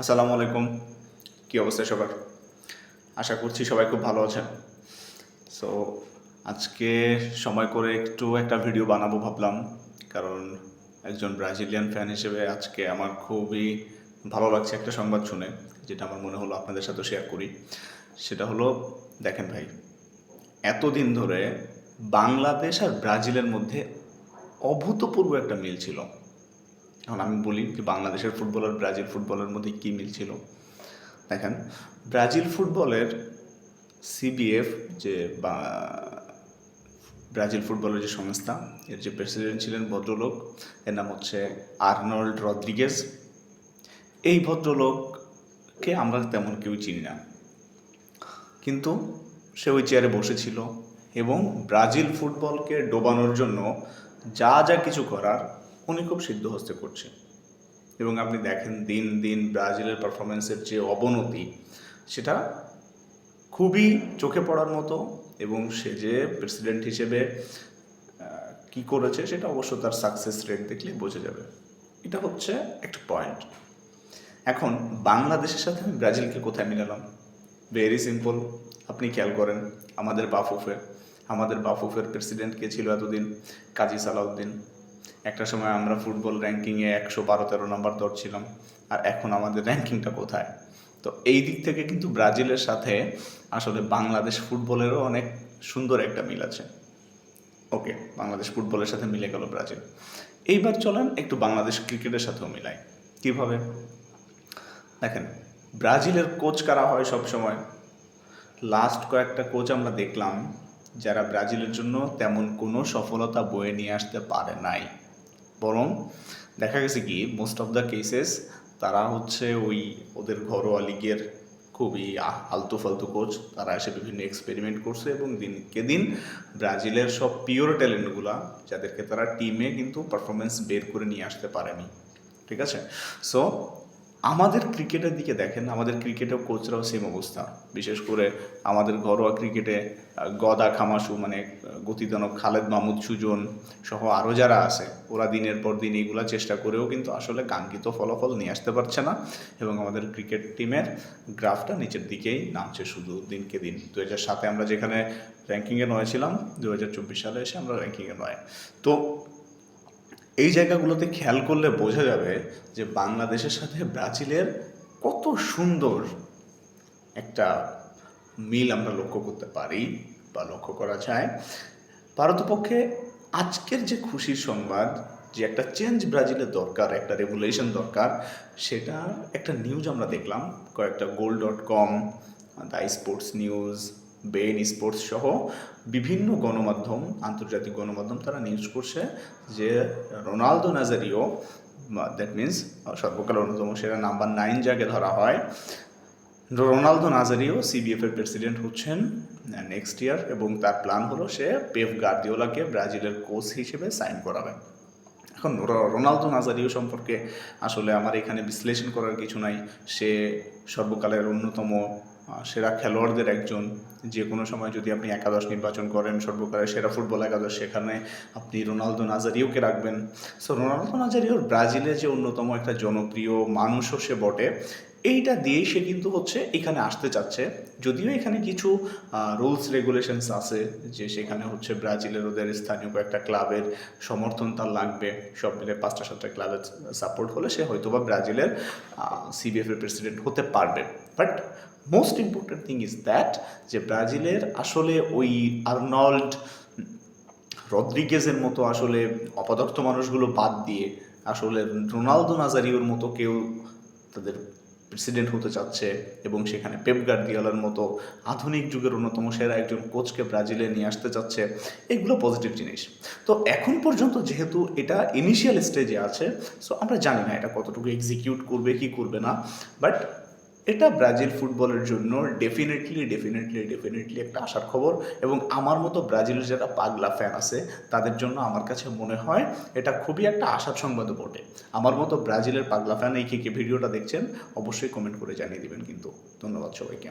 আসসালামু আলাইকুম। কী অবস্থা সবার? আশা করছি সবাই খুব ভালো আছেন। সো আজকে সময় করে একটু একটা ভিডিও বানাবো ভাবলাম। কারণ একজন ব্রাজিলিয়ান ফ্যান হিসেবে আজকে আমার খুবই ভালো লাগছে একটা সংবাদ শুনে, যেটা আমার মনে হলো আপনাদের সাথে শেয়ার করি। সেটা হলো, দেখেন ভাই, এতদিন ধরে বাংলাদেশ আর ব্রাজিলের মধ্যে অভূতপূর্ব একটা মিল ছিল। এখন আমি বলি যে বাংলাদেশের ফুটবল আর ব্রাজিল ফুটবলের মধ্যে কী মিল ছিল দেখেন, ব্রাজিল ফুটবলের সিবিএফ যে বা ব্রাজিল ফুটবলের যে সংস্থা, এর যে প্রেসিডেন্ট ছিলেন ভদ্রলোক, এর নাম হচ্ছে আর্নল্ড রদ্রিগেস এই ভদ্রলোককে আমরা তেমন কেউ চিনি না। কিন্তু সে ওই চেয়ারে বসেছিল এবং ব্রাজিল ফুটবলকে ডোবানোর জন্য যা যা কিছু করার উনি খুব সিদ্ধহস্তে করছে এবং আপনি দেখেন দিন দিন ব্রাজিলের পারফরমেন্সের যে অবনতি, সেটা খুবই চোখে পড়ার মতো এবং সে যে প্রেসিডেন্ট হিসেবে কি করেছে সেটা অবশ্য তার সাকসেস রেট দেখলে বোঝা যাবে। এটা হচ্ছে একটা পয়েন্ট। এখন বাংলাদেশের সাথে আমি ব্রাজিলকে কোথায় মিলালাম? ভেরি সিম্পল আপনি খেয়াল করেন, আমাদের বাফুফে আমাদের বাফুফের প্রেসিডেন্ট কে ছিল এতদিন? কাজী সালাউদ্দিন। একটা সময় আমরা ফুটবল র্যাঙ্কিংয়ে একশো বারো, তেরো নম্বর ধরছিলাম, আর এখন আমাদের র্যাঙ্কিংটা কোথায়? তো এই দিক থেকে কিন্তু ব্রাজিলের সাথে আসলে বাংলাদেশ ফুটবলেরও অনেক সুন্দর একটা মিল আছে। ওকে বাংলাদেশ ফুটবলের সাথে মিলে গেল ব্রাজিল। এইবার চলেন একটু বাংলাদেশ ক্রিকেটের সাথেও মিলাই। কীভাবে? দেখেন, ব্রাজিলের কোচ কারা হয় সব সময় লাস্ট কয়েকটা কোচ আমরা দেখলাম, যারা ব্রাজিলের জন্য তেমন কোনো সফলতা বয়ে নিয়ে আসতে পারে নাই। বরং দেখা গেছে কি মোস্ট অফ দ্য কেসেস তারা হচ্ছে ওই ওদের ঘরোয়া লিগের খুবই আলতু ফালতু কোচ তারা এসে বিভিন্ন এক্সপেরিমেন্ট করছে এবং দিনকে দিন ব্রাজিলের সব পিওর ট্যালেন্টগুলা যাদেরকে তারা টিমে কিন্তু পারফরমেন্স বের করে নিয়ে আসতে পারেনি। ঠিক আছে? সো আমাদের ক্রিকেটের দিকে দেখেন আমাদের ক্রিকেটেও কোচরাও সেম অবস্থা। বিশেষ করে আমাদের ঘরোয়া ক্রিকেটে গদা খামাসু মানে আহ, গতিদানক খালেদ মাহমুদ সুজন সহ আরও যারা আছে ওরা দিনের পর দিন এইগুলা চেষ্টা করেও কিন্তু আসলে কাঙ্ক্ষিত ফলাফল নিয়ে আসতে পারছে না এবং আমাদের ক্রিকেট টিমের গ্রাফটা নিচের দিকেই নামছে শুধু দিনকে দিন। দু হাজার সাতে আমরা যেখানে র্যাঙ্কিংয়ে নয় ছিলাম দু হাজার চব্বিশ সালে এসে আমরা র্যাঙ্কিংয়ে নয়। তো এই জায়গাগুলোতে খেয়াল করলে বোঝা যাবে যে বাংলাদেশের সাথে ব্রাজিলের কত সুন্দর একটা মিল আমরা লক্ষ্য করতে পারি বা লক্ষ্য করা যায়। ভারতপক্ষে আজকের যে খুশির সংবাদ, যে একটা চেঞ্জ ব্রাজিলের দরকার, একটা রেগুলেশন দরকার, সেটা একটা নিউজ আমরা দেখলাম, কয়েকটা Goal dot com the sports news beIN sports সহ বিভিন্ন গণমাধ্যম, আন্তর্জাতিক গণমাধ্যম তারা নিউজ করছে যে রোনালদো নাজারিও দ্যাট মিন্স সর্বকালের অন্যতম সেরা নাম্বার নাইন যাকে ধরা হয়, রোনালদো নাজারিও সিবিএফ এর প্রেসিডেন্ট হচ্ছেন নেক্সট ইয়ার এবং তার প্ল্যান হলো সে পেপ গার্দিওলাকে ব্রাজিলের কোচ হিসেবে সাইন করাবেন এখন রোনালদো নাজারিও সম্পর্কে আসলে আমার এখানে বিশ্লেষণ করার কিছু নাই। সে সর্বকালের অন্যতম সেরা খেলোয়াড়দের একজন। যে কোনো সময় যদি আপনি একাদশ নির্বাচন করেন, সর্বকালের সেরা ফুটবল একাদশ, সেখানে আপনি রোনালদো নাজারিওকে রাখবেন। সো রোনালদো নাজারিও ব্রাজিলে যে অন্যতম একটা জনপ্রিয় মানুষও সে বটে। এইটা দিয়েই সে কিন্তু হচ্ছে এখানে আসতে চাচ্ছে। যদিও এখানে কিছু রুলস রেগুলেশনস আছে যে সেখানে হচ্ছে ব্রাজিলের ওদের স্থানীয় কয়েকটা ক্লাবের সমর্থন তার লাগবে। সব মিলে পাঁচটা, সাতটা ক্লাবের সাপোর্ট হলে সে হয়তোবা ব্রাজিলের সিবিএফ এর প্রেসিডেন্ট হতে পারবে। But most important thing is that যে ব্রাজিলের আসলে ওই আর্নল্ড রদ্রিগেজের মতো আসলে অপদার্থ মানুষগুলো বাদ দিয়ে আসলে রোনালদো নাজারিওর মতো কেউ তাদের প্রেসিডেন্ট হতে চাচ্ছে এবং সেখানে পেপ গার্দিওলার মতো আধুনিক যুগের অন্যতম সেরা একজন কোচকে ব্রাজিলে নিয়ে আসতে চাচ্ছে, এগুলো পজিটিভ জিনিস। তো এখন পর্যন্ত যেহেতু এটা ইনিশিয়াল স্টেজে আছে সো আমরা জানি না এটা কতটুকু এক্সিকিউট করবে, কি করবে না বাট এটা ব্রাজিল ফুটবলের জন্য ডেফিনেটলি ডেফিনেটলি ডেফিনেটলি একটা আশার খবর এবং আমার মতো ব্রাজিলের যারা পাগলা ফ্যান আছে, তাদের জন্য আমার কাছে মনে হয় এটা খুবই একটা আশার সংবাদ বটে। আমার মতো ব্রাজিলের পাগলা ফ্যান এই কে কে ভিডিওটা দেখছেন, অবশ্যই কমেন্ট করে জানিয়ে দেবেন কিন্তু। ধন্যবাদ সবাইকে।